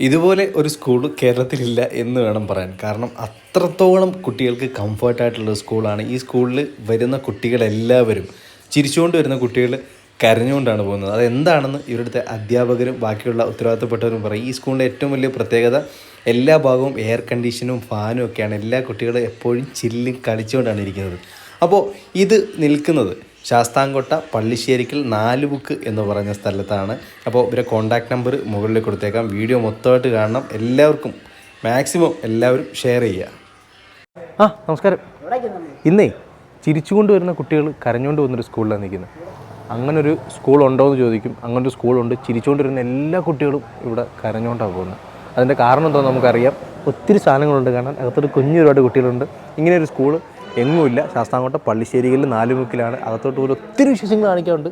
ഇതുപോലെ ഒരു സ്കൂൾ കേരളത്തിലില്ല എന്ന് വേണം പറയാൻ. കാരണം അത്രത്തോളം കുട്ടികൾക്ക് കംഫർട്ടായിട്ടുള്ള സ്കൂളാണ് ഈ സ്കൂളിൽ വരുന്ന കുട്ടികളെല്ലാവരും ചിരിച്ചുകൊണ്ട് വരുന്ന കുട്ടികൾ കരഞ്ഞുകൊണ്ടാണ് പോകുന്നത്. അതെന്താണെന്ന് ഇവരുടെ അധ്യാപകരും ബാക്കിയുള്ള ഉത്തരവാദിത്തപ്പെട്ടവരും പറയും. ഈ സ്കൂളിന്റെ ഏറ്റവും വലിയ പ്രത്യേകത എല്ലാ ഭാഗവും എയർ കണ്ടീഷനും ഫാനും ഒക്കെയാണ്. എല്ലാ കുട്ടികളും എപ്പോഴും ചില്ലും കളിച്ചുകൊണ്ടാണ് ഇരിക്കുന്നത്. അപ്പോൾ ഇത് നിൽക്കുന്നത്. ശാസ്താംകോട്ട പള്ളിശ്ശേരിക്കൽ നാല് ബുക്ക് എന്ന് പറഞ്ഞ സ്ഥലത്താണ്. അപ്പോൾ ഇവരെ കോണ്ടാക്ട് നമ്പർ മുകളിൽ കൊടുത്തേക്കാം. വീഡിയോ മൊത്തമായിട്ട് കാണണം. എല്ലാവർക്കും മാക്സിമം എല്ലാവരും ഷെയർ ചെയ്യുക. ആ നമസ്കാരം. ഇന്നേ ചിരിച്ചുകൊണ്ട് വരുന്ന കുട്ടികൾ കരഞ്ഞുകൊണ്ട് വന്നൊരു സ്കൂളിലാണ് നിൽക്കുന്നത്. അങ്ങനൊരു സ്കൂൾ ഉണ്ടോ എന്ന് ചോദിക്കും. അങ്ങനൊരു സ്കൂളുണ്ട് ചിരിച്ചുകൊണ്ട് വരുന്ന എല്ലാ കുട്ടികളും ഇവിടെ കരഞ്ഞുകൊണ്ടാണ് പോകുന്നത്. അതിന്റെ കാരണം എന്താണെന്ന് നമുക്കറിയാം. ഒത്തിരി സാധനങ്ങളുണ്ട് കാണാൻ. അകത്തൊരു കുഞ്ഞു ഒരുപാട് കുട്ടികളുണ്ട് ഇങ്ങനെയൊരു സ്കൂൾ എങ്ങുമില്ല. ശാസ്താംകോട്ട പള്ളിശ്ശേരിയിൽ നാലുമുക്കിലാണ് അകത്തോട്ട് പോലും ഒത്തിരി വിശേഷങ്ങൾ കാണിക്കാറുണ്ട്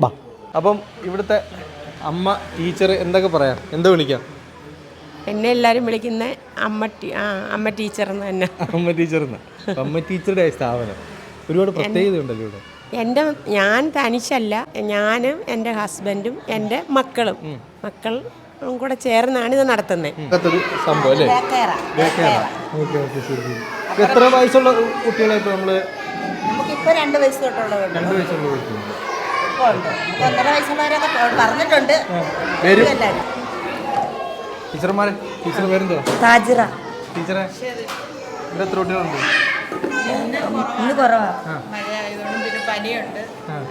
ബാ. അപ്പം ഇവിടുത്തെ അമ്മ ടീച്ചർ എന്തൊക്കെ പറയാം? എന്താ വിളിക്കാം? എന്നെ എല്ലാവരും വിളിക്കുന്ന അമ്മ ടീ- ആ, അമ്മ ടീച്ചർ എന്ന് തന്നെ. അമ്മ ടീച്ചർ അമ്മ ടീച്ചറുടെ സ്ഥാപനം. ഒരുപാട് പ്രത്യേകത ഉണ്ടല്ലോ ഇവിടെ. എന്റെ ഞാൻ തനിച്ചല്ല. ഞാനും എന്റെ ഹസ്ബൻഡും എന്റെ മക്കളും. മക്കൾ കൂടെ ചേർന്നാണ് ഇത് നടത്തുന്നത് സംഭവം അല്ലേ? എത്ര വയസ്സുള്ള കുട്ടികളെ ഇപ്പൊ നമ്മൾ? നമുക്കിപ്പോൾ രണ്ട് വയസ്സ് രണ്ട് വയസ്സുള്ള കുട്ടികളുണ്ട് ഒന്നര വയസ്സുള്ളവരൊക്കെ പറഞ്ഞിട്ടുണ്ട്. ടീച്ചർമാരെ? ടീച്ചർ പേരെന്തുവാ? താജിറ. ടീച്ചറെ? ഇവിടെ എത്ര കുട്ടികളുണ്ട്? ഇന്ന് കുറവാ. മഴയായതുകൊണ്ടും പിന്നെ പനിയുണ്ട്.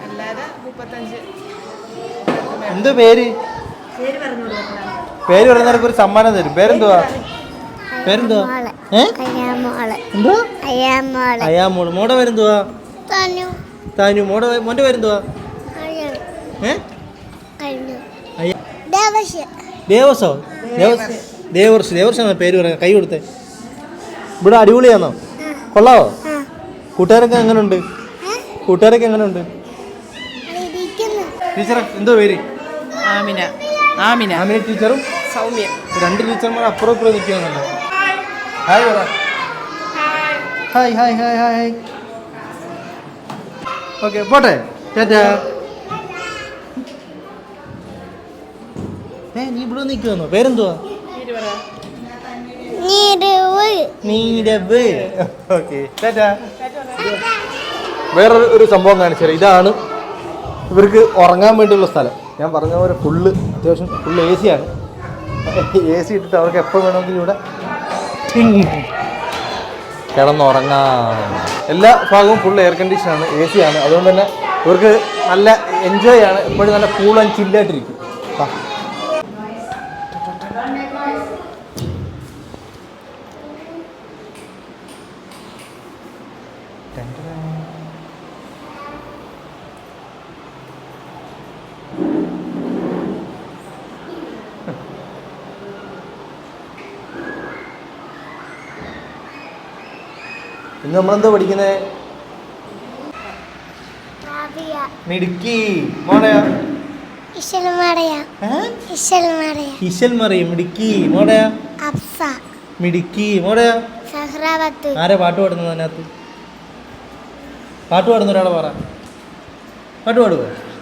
അല്ലാതെ മുപ്പത്തഞ്ച്. എന്ത് പേര്? പേര് പറഞ്ഞു പേര് പറയുന്നവർക്ക് ഒരു സമ്മാനം തരും. പേരെന്തുവാ? പേരെന്തുവാ? അയ്യാമോൾ മോടെ പേരെന്തുവാ? തനു. മോടെ മോന്റെ പേരെന്തുവാ? ദേവസോ ദേവർഷ്. പേര് കൈ കൊടുത്തേ. ഇവിടെ അടിപൊളിയാണോ കൊള്ളാവോ? കൂട്ടുകാരൊക്കെ എങ്ങനെയുണ്ട് കൂട്ടുകാരൊക്കെ എങ്ങനെയുണ്ട് ടീച്ചറെ എന്തോ പേര്? ആമിന. ആമിന. ആമിന. ടീച്ചറും സൗമ്യ. രണ്ട് ടീച്ചർമാർ അപ്പുറം ഇപ്പുറം നിൽക്കുന്നുണ്ടല്ലോ ഹായ് പറ hi hi hi hi okay പോട്ടെ ചേട്ടാ ഏ നീ ഇവിടെ നിൽക്കുവന്നോ പേരെന്തുവാ വേറൊരു ഒരു സംഭവം കാണിച്ചാൽ ഇതാണ് ഇവർക്ക് ഉറങ്ങാൻ വേണ്ടിയുള്ള സ്ഥലം. ഞാൻ പറഞ്ഞ പോലെ ഫുള്ള് അത്യാവശ്യം ഫുള്ള് എ സി ആണ്. എ സി ഇട്ടിട്ട് അവർക്ക് എപ്പോൾ വേണമെങ്കിലും ഇവിടെ കിടന്നുറങ്ങാം എല്ലാ ഭാഗവും ഫുൾ എയർ കണ്ടീഷൻ ആണ് എ സി ആണ്. അതുകൊണ്ട് തന്നെ ഇവർക്ക് നല്ല എൻജോയ് ആണ്. എപ്പോഴും നല്ല കൂൾ ആൻഡ് ചില്ലായിട്ടിരിക്കും ഇന്ന് നമ്മളെന്താ പഠിക്കുന്നത് റാബിയ മിടുക്കി. മോടയാ മിടുക്കി. മിടുക്കി. ആരാ പാട്ട് പാടുന്നത് അതിനകത്ത്? പാട്ട് പാടുന്ന ഒരാളെ പറ. പാട്ട് പാടുക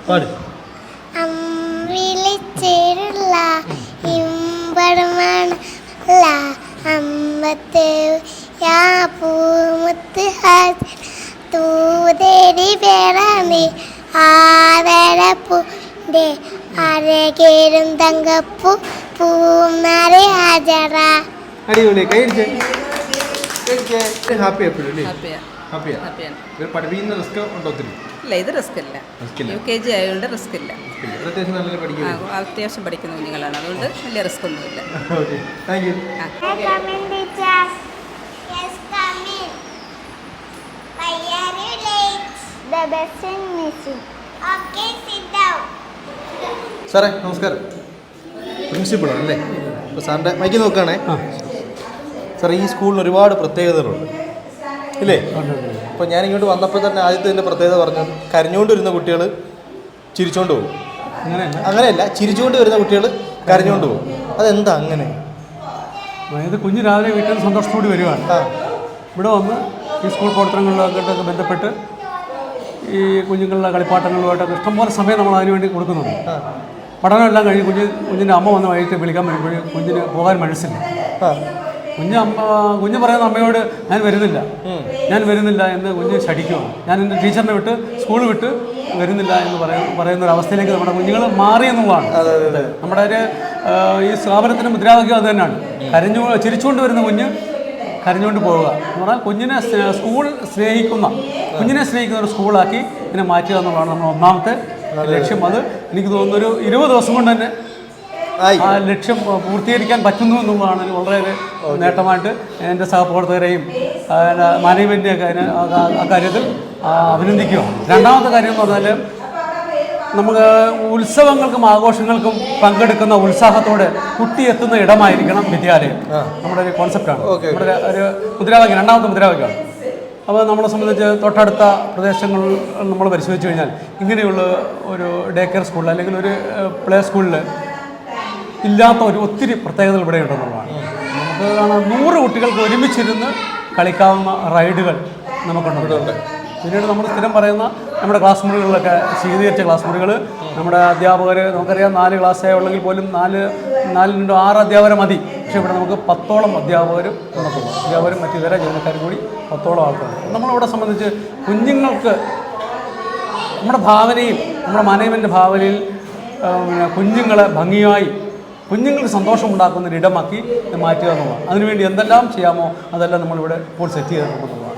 പാട്. ഇമ്പടമാണ് അമ്പത്ത് യാ പൂമുത്ത് തൂതേടി പേരാണ് ആദരപ്പൂന്റെ അരകേരും തങ്കപ്പൂ. പൂമാരെ ഹാജറ അടിപൊളി. കൈയടിച്ചേ ഹാപ്പി എപ്പോഴും അല്ലേ? ഹാപ്പിയാ. ഇവർ പഠിപ്പിക്കുന്ന റിസ്ക് ഉണ്ടോ ഒത്തിരി? ഇല്ല ഇത് റിസ്ക് ഇല്ല യു കെ ജി ആയതുകൊണ്ട് റിസ്ക് ഇല്ല അത്യാവശ്യം നല്ല പഠിക്കുന്നു അത്യാവശ്യം പഠിക്കുന്ന കുഞ്ഞുങ്ങളാണ്. അതുകൊണ്ട് വലിയ റിസ്ക് ഒന്നുമില്ല okay thank you The bus is missing. Okay, sit down. സാറേ നമസ്കാരം. പ്രിൻസിപ്പൾ അല്ലേ? അപ്പോൾ സാറിന്റെ മൈക്ക് നോക്കുകയാണേ. സാറേ ഈ സ്കൂളിന് ഒരുപാട് പ്രത്യേകതകളുണ്ട്. ഇല്ലേ? അപ്പോൾ ഞാൻ ഇങ്ങോട്ട് വന്നപ്പോൾ തന്നെ ആദ്യത്തെ ഇതിന്റെ പ്രത്യേകത പറഞ്ഞു കരഞ്ഞുകൊണ്ട് വരുന്ന കുട്ടികൾ ചിരിച്ചുകൊണ്ട് പോകും. അങ്ങനെയല്ല. ചിരിച്ചുകൊണ്ട് വരുന്ന കുട്ടികൾ കരഞ്ഞുകൊണ്ട് പോകും. അതെന്താ അങ്ങനെ? അതായത് കുഞ്ഞ് രാവിലെ വീട്ടിൽ സന്തോഷത്തോടി വരുവാണ്. ഇവിടെ വന്ന് ഈ സ്കൂൾ പ്രവർത്തനങ്ങളിലൊക്കെ ബന്ധപ്പെട്ട് ഈ കുഞ്ഞുങ്ങളുടെ കളിപ്പാട്ടങ്ങളുമായിട്ടൊക്കെ ഇഷ്ടംപോലെ സമയം നമ്മൾ അതിന് വേണ്ടി കൊടുക്കുന്നുണ്ട്. പഠനമെല്ലാം കഴിഞ്ഞ് കുഞ്ഞ് കുഞ്ഞിന്റെ അമ്മ വന്ന് വൈകിട്ട് വിളിക്കാൻ വരുമ്പോൾ കുഞ്ഞിന് പോകാൻ മനസ്സില്ല. കുഞ്ഞ് അമ്മ കുഞ്ഞ് പറയുന്ന അമ്മയോട് ഞാൻ വരുന്നില്ല. ഞാൻ വരുന്നില്ല എന്ന് കുഞ്ഞ് ശടിക്കുവാണ് ഞാൻ എന്റെ ടീച്ചറിനെ വിട്ട് സ്കൂൾ വിട്ട് വരുന്നില്ല എന്ന് പറയുന്ന പറയുന്ന ഒരു അവസ്ഥയിലേക്ക് നമ്മുടെ കുഞ്ഞുങ്ങൾ മാറി എന്നുള്ളതാണ്. നമ്മുടെ ഒരു ഈ സ്ഥാപനത്തിന്റെ മുദ്രാവാക്യം അത് തന്നെയാണ്. കരഞ്ഞു ചിരിച്ചുകൊണ്ട് വരുന്ന കുഞ്ഞ് കരഞ്ഞുകൊണ്ട് പോവുക. എന്ന് പറഞ്ഞാൽ കുഞ്ഞിനെ സ്കൂൾ സ്നേഹിക്കുന്ന കുഞ്ഞിനെ സ്നേഹിക്കുന്ന ഒരു സ്കൂളാക്കി ഇതിനെ മാറ്റുക എന്നുള്ളതാണ് നമ്മുടെ ഒന്നാമത്തെ ലക്ഷ്യം. അത് എനിക്ക് തോന്നുന്നു ഒരു ഇരുപത് ദിവസം കൊണ്ട് തന്നെ. ആ ലക്ഷ്യം പൂർത്തീകരിക്കാൻ പറ്റുന്നു എന്നുള്ളതാണ് വളരെ നേട്ടമായിട്ട് എന്റെ സഹപ്രവർത്തകരെയും മാനേജ്മെന്റിനെയൊക്കെ അതിന് ആ കാര്യത്തിൽ അഭിനന്ദിക്കുക. രണ്ടാമത്തെ കാര്യം എന്ന് പറഞ്ഞാൽ നമുക്ക് ഉത്സവങ്ങൾക്കും ആഘോഷങ്ങൾക്കും പങ്കെടുക്കുന്ന ഉത്സാഹത്തോടെ കുട്ടി എത്തുന്ന ഇടമായിരിക്കണം വിദ്യാലയം. നമ്മുടെ ഒരു കോൺസെപ്റ്റാണ് നമ്മുടെ ഒരു മുദ്രാവാക്യം രണ്ടാമത്തെ മുദ്രാവാക്യമാണ്. അപ്പോൾ നമ്മളെ സംബന്ധിച്ച് തൊട്ടടുത്ത പ്രദേശങ്ങൾ നമ്മൾ പരിശോധിച്ച് കഴിഞ്ഞാൽ ഇങ്ങനെയുള്ള ഒരു ഡേ കെയർ സ്കൂളിൽ അല്ലെങ്കിൽ ഒരു പ്ലേ സ്കൂളിൽ ഇല്ലാത്ത ഒരു ഒത്തിരി പ്രത്യേകതകൾ ഇവിടെ ഉണ്ടെന്നുള്ളതാണ്. നമുക്ക് കാണാം നൂറ് കുട്ടികൾക്ക് ഒരുമിച്ചിരുന്ന് കളിക്കാവുന്ന റൈഡുകൾ നമുക്കുണ്ട്. പിന്നീട് നമ്മൾ സ്ഥിരം പറയുന്ന നമ്മുടെ ക്ലാസ് മുറികളിലൊക്കെ ശീതീകരിച്ച ക്ലാസ് മുറികൾ നമ്മുടെ അധ്യാപകർ നമുക്കറിയാം നാല് ക്ലാസ്സേ ഉള്ളെങ്കിൽ പോലും നാല് നാല് രണ്ടോ ആറ് അധ്യാപകരെ മതി. പക്ഷേ ഇവിടെ നമുക്ക് പത്തോളം അധ്യാപകരും നമുക്കുണ്ട് അധ്യാപകരും മറ്റു ഇതര ജീവനക്കാരും കൂടി പത്തോളം ആൾക്കാരുണ്ട്. നമ്മളിവിടെ സംബന്ധിച്ച് കുഞ്ഞുങ്ങൾക്ക് നമ്മുടെ ഭാവനയിൽ നമ്മുടെ മാനേജ്മെന്റ് ഭാവനയിൽ കുഞ്ഞുങ്ങളെ ഭംഗിയായി കുഞ്ഞുങ്ങൾക്ക് സന്തോഷമുണ്ടാക്കുന്ന ഒരു ഇടമാക്കി മാറ്റുക എന്നുള്ളതാണ്. അതിനുവേണ്ടി എന്തെല്ലാം ചെയ്യാമോ അതെല്ലാം നമ്മളിവിടെ ഇപ്പോൾ സെറ്റ് ചെയ്തിട്ടുണ്ടെന്നുള്ളതാണ്.